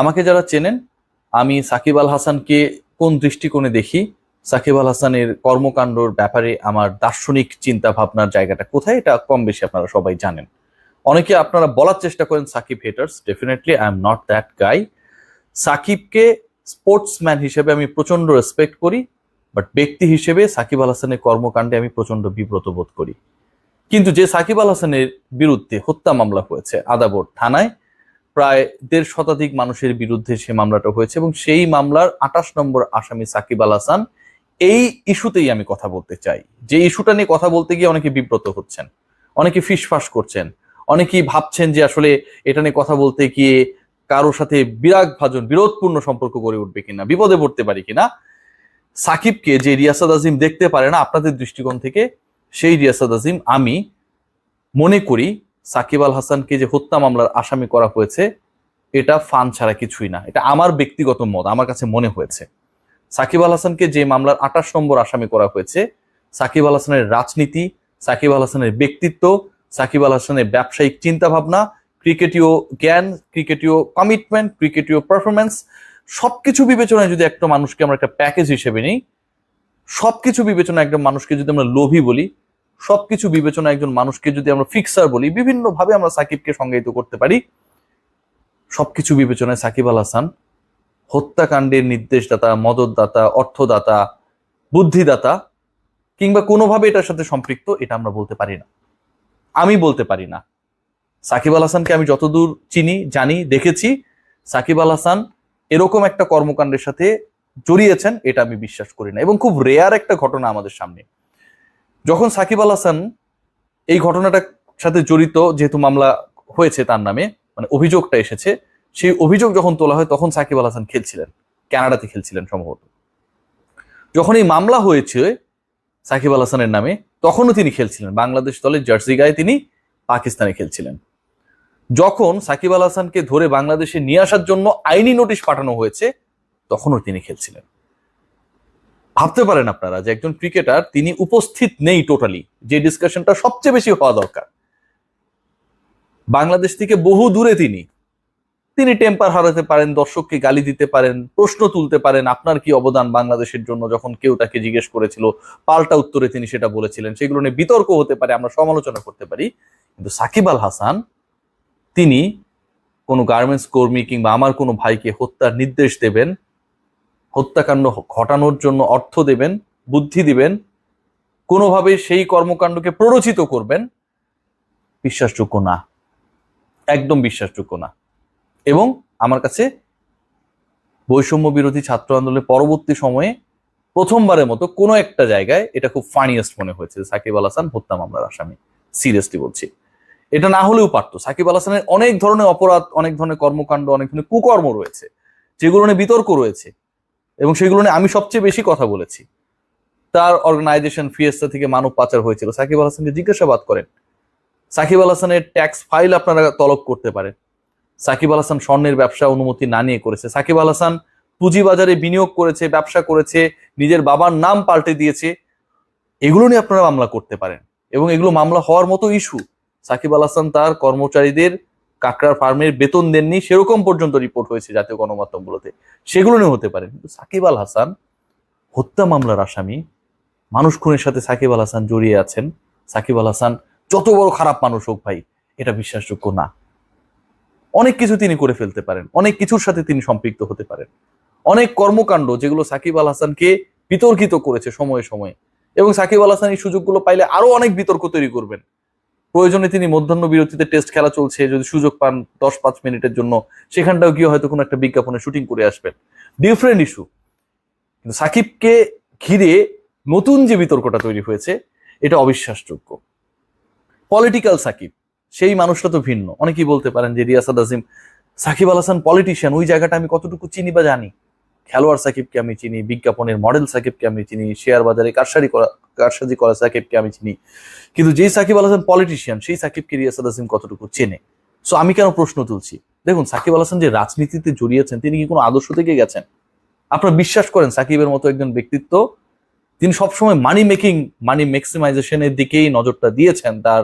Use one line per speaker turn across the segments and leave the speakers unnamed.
আমাকে যারা চেনেন, আমি সাকিব আল হাসানকে কোন দৃষ্টিকোণে দেখি? সাকিব আল হাসানের কর্মকাণ্ডর ব্যাপারে আমার দার্শনিক চিন্তা ভাবনার জায়গাটা কোথায়? এটা কম বেশি আপনারা সবাই জানেন। অনেকে আপনারা বলার চেষ্টা করেন Shakib haters definitely I am not that guy সাকিবকে স্পোর্টসম্যান হিসেবে আমি প্রচণ্ড রেসপেক্ট করি বাট ব্যক্তি হিসেবে সাকিব আল হাসানের কর্মকাণ্ডে আমি প্রচণ্ড বিব্রত বোধ করি। কিন্তু যে সাকিব আল হাসানের বিরুদ্ধে হত্যা মামলা হয়েছে আদাবর থানায় প্রায় দেড় শতাধিক মানুষের বিরুদ্ধে সে মামলাটা হয়েছে এবং সেই মামলার আঠাশ নম্বর আসামি সাকিব আল হাসান এই ইস্যুতেই আমি কথা বলতে চাই। যে ইস্যুটা নিয়ে কথা বলতে গিয়ে অনেকে বিব্রত হচ্ছেন, অনেকে ফিসফাস করছেন, অনেকেই ভাবছেন যে আসলে এটা নিয়ে কথা বলতে গিয়ে কারোর সাথে বিরাগ ভাজন, বিরোধপূর্ণ সম্পর্ক গড়ে উঠবে কিনা, বিপদে পড়তে পারি কিনা, সাকিবকে যে রিয়াসাদ আজিম দেখতে পারে না, আপনাদের দৃষ্টিকোণ থেকে সেই রিয়াসাদ আজিম আমি মনে করি সাকিব আল হাসানকে যে হত্যা মামলার আসামি করা হয়েছে, এটা ফান ছাড়া কিছুই না। এটা আমার ব্যক্তিগত মত, আমার কাছে মনে হয়েছে। সাকিব আল হাসানকে যে মামলার আঠাশ নম্বর আসামি করা হয়েছে, সাকিব আল হাসানের রাজনীতি, সাকিব আল হাসানের ব্যক্তিত্ব, সাকিব আল হাসানের ব্যবসায়িক চিন্তা ভাবনা ক্রিকেটীয় জ্ঞান, ক্রিকেটীয় কমিটমেন্ট ক্রিকেটীয় পারফরমেন্স সবকিছু বিবেচনায় যদি একটা মানুষকে আমরা একটা প্যাকেজ হিসেবে নিই, সবকিছু বিবেচনা একজন মানুষকে যদি আমরা লোভী বলি সবকিছু বিবেচনা একজন মানুষকে যদি আমরা ফিক্সার বলি বিভিন্ন ভাবে আমরা সাকিবকে সংজ্ঞায়িত করতে পারি। সবকিছু বিবেচনায় সাকিব আল হাসান, হত্যাকাণ্ডের নির্দেশদাতা, মদতদাতা, অর্থদাতা, বুদ্ধিদাতা, কিংবা কোনোভাবে এটার সাথে সম্পৃক্ত, এটা আমরা বলতে পারি না। আমি বলতে পারি না। সাকিব আল হাসানকে আমি যতদূর চিনি, জানি, দেখেছি, সাকিব আল হাসান এরকম একটা কর্মকাণ্ডের সাথে জড়িয়েছেন, এটা আমি বিশ্বাস করি না। এবং খুব রেয়ার একটা ঘটনা আমাদের সামনে। যখন সাকিব আল হাসান এই ঘটনাটার সাথে জড়িত যেহেতু মামলা হয়েছে তার নামে মানে অভিযোগটা এসেছে, সেই অভিযোগ যখন তোলা হয় তখন সাকিব আল হাসান খেলছিলেন, কানাডাতে খেলছিলেন সম্ভবত। যখন এই মামলা হয়েছে সাকিব আল হাসানের নামে, তখনও তিনি খেলছিলেন। বাংলাদেশ দলের জার্সি গায়ে তিনি পাকিস্তানে খেলছিলেন। যখন সাকিব আল হাসানকে ধরে বাংলাদেশে নিয়ে আসার জন্য আইনি নোটিশ পাঠানো হয়েছে, তখনও তিনি খেলছিলেন। ভাবতে পারেন আপনারা যে একজন ক্রিকেটার, তিনি উপস্থিত নেই টোটালি যে ডিসকাশনটা সবচেয়ে বেশি হওয়া দরকার। বাংলাদেশ থেকে বহু দূরে তিনি। তিনি টেম্পার হারাতে পারেন, দর্শককে গালি দিতে পারেন, প্রশ্ন তুলতে পারেন, আপনার কি অবদান বাংলাদেশের জন্য? যখন কেউ তাকে জিজ্ঞেস করেছিল, পাল্টা উত্তরে তিনি সেটা বলেছিলেন। সেগুলো নিয়ে বিতর্ক হতে পারে, আমরা সমালোচনা করতে পারি। কিন্তু সাকিব আল হাসান, তিনি কোনো গার্মেন্টস কর্মী কিংবা আমার কোনো ভাইকে হত্যার নির্দেশ দেবেন হত্যাকাণ্ড ঘটানোর জন্য অর্থ দেবেন, বুদ্ধি দিবেন, কোনোভাবে সেই কর্মকাণ্ডকে প্ররোচিত করবেন, বিশ্বাসযোগ্য না, একদম বিশ্বাসযোগ্য না। এবং আমার কাছে বৈষম্য বিরোধী ছাত্র আন্দোলনের পরবর্তী সময়ে প্রথমবারের মতো কোনো একটা জায়গায় এটা খুব ফানিয়েস্ট মনে হয়েছে সাকিব আল হাসান হত্যা মামলার আসামি, সিরিয়াসলি বলছি। এটা না হলেও পারতো। সাকিব আল হাসানের অনেক ধরনের অপরাধ, অনেক ধরনের কর্মকাণ্ড, অনেক ধরনের কুকর্ম রয়েছে, যেগুলো নিয়ে বিতর্ক রয়েছে। এবং সেগুলো নিয়ে আমি সবচেয়ে বেশি কথা বলেছি। তার অর্গানাইজেশন ফিয়েস্তা থেকে মানব পাচার হয়েছিল। সাকিব আল হাসানকে জিজ্ঞাসাবাদ করেন। সাকিব আল হাসানের ট্যাক্স ফাইল আপনারা তলব করতে পারেন। সাকিব আল হাসান স্বর্ণের ব্যবসা অনুমতি না নিয়ে করেছে। সাকিব আল হাসান পুঁজিবাজারে বিনিয়োগ করেছে, ব্যবসা করেছে, নিজের বাবার নাম পাল্টে দিয়েছে। এগুলো নিয়ে আপনারা মামলা করতে পারেন। এবং এগুলো মামলা হওয়ার মতো ইস্যু সাকিব আল হাসান তার কর্মচারীদের কাকড়ার ফার্মের বেতন দেননি, সেরকম পর্যন্ত রিপোর্ট হয়েছে জাতীয় গণমাধ্যমগুলোতে। সেগুলো নিয়ে হতে পারে। কিন্তু সাকিব আল হাসান হত্যা মামলার আসামি। মানুষ খুনের সাথে সাকিব আল হাসান জড়িয়ে আছেন। সাকিব আল হাসান যত বড় খারাপ মানুষ হোক ভাই, এটা বিশ্বাসযোগ্য না। অনেক কিছু তিনি করে ফেলতে পারেন। অনেক কিছুর সাথে তিনি সম্পৃক্ত হতে পারেন। অনেক কর্মকাণ্ড যেগুলো সাকিব আল হাসানকে বিতর্কিত করেছে সময়ে সময়ে। এবং সাকিব আল হাসান এই সুযোগগুলো পাইলে আরও অনেক বিতর্ক তৈরি করবেন। প্রয়োজনে তিনি মধ্যাহ্ন বিরতিতে টেস্ট খেলা চলছে, যদি সুযোগ পান দশ পাঁচ মিনিটের জন্য, সেখানটাও গিয়ে হয়তো কোনো একটা বিজ্ঞাপনে শুটিং করে আসবেন। ডিফারেন্ট ইস্যু কিন্তু সাকিবকে ঘিরে নতুন যে বিতর্কটা তৈরি হয়েছে, এটা অবিশ্বাসযোগ্য। পলিটিক্যাল সাকিব, সেই মানুষটা তো ভিন্ন। অনেকেই বলতে পারেন যে রিয়াসাদ আজিম, সাকিব আল হাসান পলিটিশিয়ান ওই জায়গাটা আমি কতটুকু চিনি বা জানি। খেলোয়াড় সাকিবকে আমি চিনি, বিজ্ঞাপনের মডেল সাকিবকে আমি চিনি শেয়ার বাজারে কারসারি করা, কারসাজি করা সাকিবকে আমি চিনি। কিন্তু যেই সাকিব আল হাসান পলিটিশিয়ান সেই সাকিবকে রিয়াসাদ আজিম কতটুকু চেনে? সো আমি কেন প্রশ্ন তুলছি? দেখুন, সাকিব আল হাসান যে রাজনীতিতে জড়িয়েছেন, তিনি কি কোনো আদর্শ থেকে গেছেন? আপনারা বিশ্বাস করেন, সাকিবের মতো একজন ব্যক্তিত্ব, তিনি সবসময় মানি মেকিং মানি ম্যাক্সিমাইজেশনের দিকেই নজরটা দিয়েছেন। তার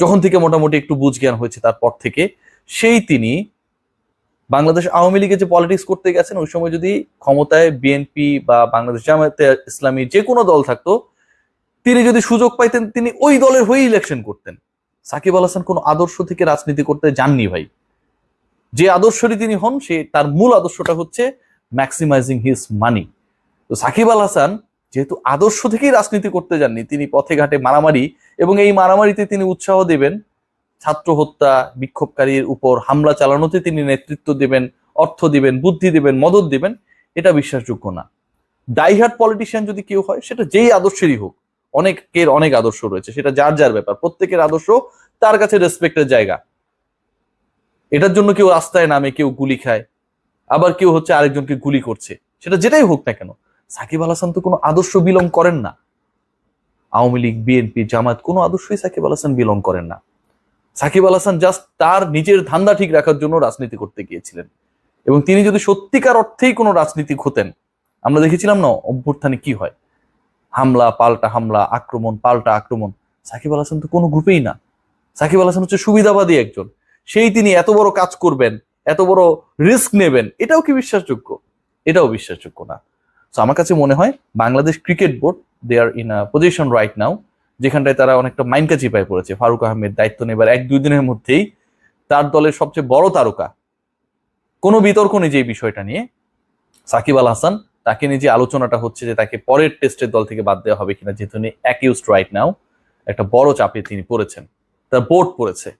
যখন থেকে মোটামুটি একটু বুঝ জ্ঞান হয়েছে, তারপর থেকে, সেই তিনি বাংলাদেশ আওয়ামী লীগে যে পলিটিক্স করতে গেছেন, ওই সময় যদি ক্ষমতায় বিএনপি বা বাংলাদেশ জামায়াতে ইসলামী যে কোনো দল থাকতো, তিনি যদি সুযোগ পাইতেন, তিনি ওই দলের হয়ে ইলেকশন করতেন। সাকিব আল হাসান কোনো আদর্শ থেকে রাজনীতি করতে যাননি ভাই। যে আদর্শরই তিনি হন, সে তার মূল আদর্শটা হচ্ছে ম্যাক্সিমাইজিং হিজ মানি তো সাকিব আল হাসান যেহেতু আদর্শ থেকেই রাজনীতি করতে যাননি, তিনি পথে ঘাটে মারামারি এবং এই মারামারিতে তিনি উৎসাহ দেবেন ছাত্র হত্যা, বিক্ষোভকারীর উপর হামলা চালানোতে তিনি নেতৃত্ব দেবেন, অর্থ দিবেন, বুদ্ধি দিবেন, মদত দিবেন, এটা বিশ্বাসযোগ্য না। ডাইহার্ট পলিটিশিয়ান যদি কেউ হয়, সেটা যেই আদর্শেরই হোক, অনেকের অনেক আদর্শ রয়েছে, সেটা যার যার ব্যাপার, প্রত্যেকের আদর্শ তার কাছে রেসপেক্টের জায়গা। এটার জন্য কেউ রাস্তায় নামে, কেউ গুলি খায়, আবার কেউ হচ্ছে আরেকজনকে গুলি করছে, সেটা যেটাই হোক না কেন, সাকিব আল হাসান তো কোনো আদর্শ বিলং করেন না। আওয়ামী লীগ, বিএনপি জামাত কোনো আদর্শই সাকিব আল হাসান বিলং করেন না। সাকিব আল হাসান জাস্ট তার নিজের ধান্দা ঠিক রাখার জন্য রাজনীতি করতে গিয়েছিলেন। এবং তিনি যদি সত্যিকার অর্থেই কোনো রাজনীতিক হতেন, আমরা দেখেছিলাম না অভ্যুত্থানে কি হয়? হামলা, পাল্টা হামলা, আক্রমণ, পাল্টা আক্রমণ। সাকিব আল হাসান তো কোনো গ্রুপেই না। সাকিব আল হাসান হচ্ছে সুবিধাবাদী একজন। সেই তিনি এত বড় কাজ করবেন, এত বড় রিস্ক নেবেন, এটাও কি বিশ্বাসযোগ্য? এটাও বিশ্বাসযোগ্য না। তো আমার কাছে মনে হয় Bangladesh cricket board they are in a position right now যেখানটায় তারা অনেকটা মাইনকা চিপায় পড়েছে। ফারুক আহমেদ দায়িত্ব নেবার এক দুই দিনের মধ্যেই তার দলের সবচেয়ে বড় তারকা। কোনো বিতর্ক নেই যে এই বিষয়টা নিয়ে। সাকিব আল হাসান তাকে নিয়ে যে আলোচনাটা হচ্ছে যে তাকে পরের টেস্টের দল থেকে বাদ দেওয়া হবে কিনা, যেহেতু অ্যাকিউজড রাইট নাও একটা বড় চাপে তিনি পড়েছেন। তার বোর্ড পড়েছে।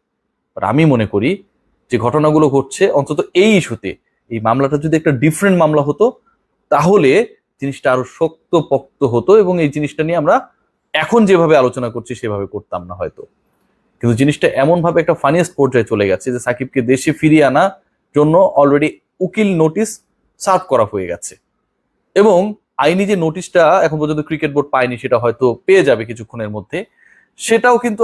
বাট আমি মনে করি যে ঘটনাগুলো ঘটছে, অন্তত এই ইস্যুতে, এই মামলাটা যদি একটা ডিফারেন্ট মামলা হতো, তাহলে জিনিসটা আরও শক্ত পক্ত হতো এবং এই জিনিসটা নিয়ে আমরা এখন যেভাবে আলোচনা করছি, সেভাবে করতাম না হয়তো। কিন্তু জিনিসটা এমন ভাবে একটা ফানিয়েস্ট পর্যায়ে চলে গেছে যে সাকিবকে দেশে ফিরিয়ে আনা জন্য অলরেডি উকিল নোটিশ সার্ভ করা হয়ে গেছে। এবং আইনি যে নোটিশটা এখন পর্যন্ত ক্রিকেট বোর্ড পায়নি, সেটা হয়তো পেয়ে যাবে কিছুক্ষণের মধ্যে, সেটাও কিন্তু